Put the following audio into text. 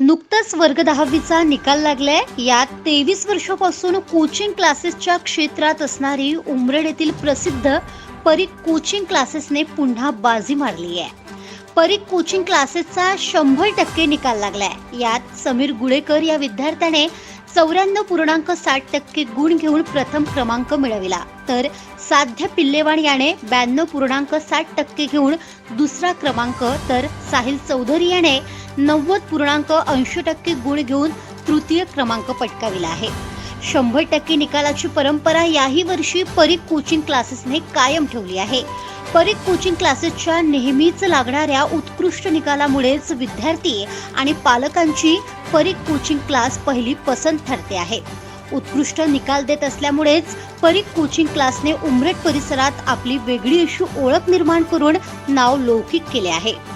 नुकताच वर्ग दहावीचा निकाल लागलाय. यात तेवीस वर्षापासून कोचिंग क्लासेसच्या क्षेत्रात असणारी उमरेड येथील प्रसिद्ध परीख कोचिंग क्लासेसने पुन्हा बाजी मारली आहे. परीख कोचिंग क्लासेसचा शंभर टक्के निकाल लागलाय. यात समीर गुळेकर या विद्यार्थ्याने चौऱ्याण्णव पूर्णांक साठ टक्के गुण घेऊन प्रथम क्रमांक मिळविला. तर साध्य पिल्लेवाण याने ब्याण्णव पूर्णांक साठ टक्के घेऊन दुसरा क्रमांक तर साहिल चौधरी याने नव्वद पूर्णांक ऐंशी टक्के गुण घेऊन तृतीय क्रमांक पटकाविला आहे. शंभर टक्के निकालाची परंपरा याही वर्षी परीख कोचिंग क्लासेसने कायम ठेवली आहे. परीख कोचिंग क्लासेसच्या नेहमीच लागणाऱ्या उत्कृष्ट निकालामुळेच विद्यार्थी आणि पालकांची परीख कोचिंग क्लास पहिली पसंत ठरते आहे. उत्कृष्ट निकाल देत असल्यामुळेच परीख कोचिंग क्लासने उमरेट परिसरात आपली वेगळी अशी ओळख निर्माण करून नाव लौकिक केले आहे.